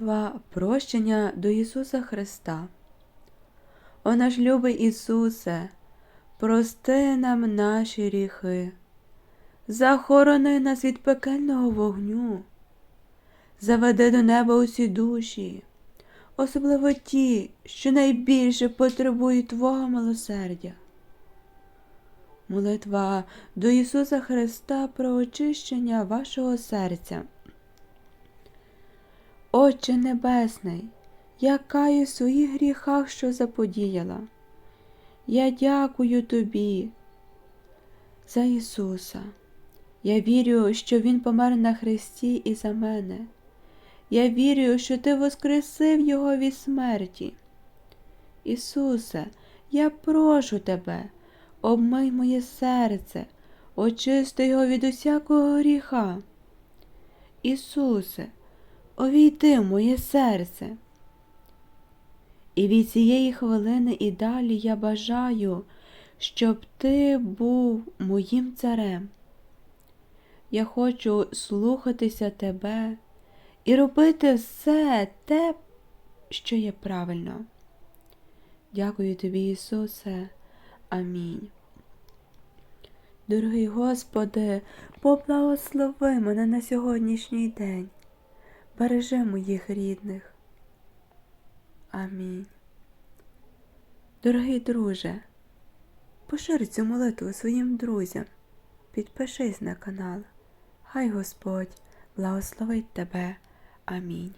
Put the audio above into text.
Молитва прощення до Ісуса Христа. О наш любий Ісусе, прости нам наші гріхи, захорони нас від пекельного вогню, заведи до неба усі душі, особливо ті, що найбільше потребують Твого милосердя. Молитва до Ісуса Христа про очищення вашого серця. Отче Небесний, я каю в своїх гріхах, що заподіяла. Я дякую Тобі за Ісуса. Я вірю, що Він помер на Христі і за мене. Я вірю, що Ти воскресив Його від смерті. Ісусе, я прошу Тебе, обмий моє серце, очисти його від усякого гріха. Ісусе, увійди в моє серце. І від цієї хвилини і далі я бажаю, щоб ти був моїм царем. Я хочу слухатися тебе і робити все те, що є правильно. Дякую тобі, Ісусе. Амінь. Дорогий Господи, поблагослови мене на сьогоднішній день. Бережи моїх рідних. Амінь. Дорогий друже, пошир цю молитву своїм друзям. Підпишись на канал. Хай Господь благословить тебе. Амінь.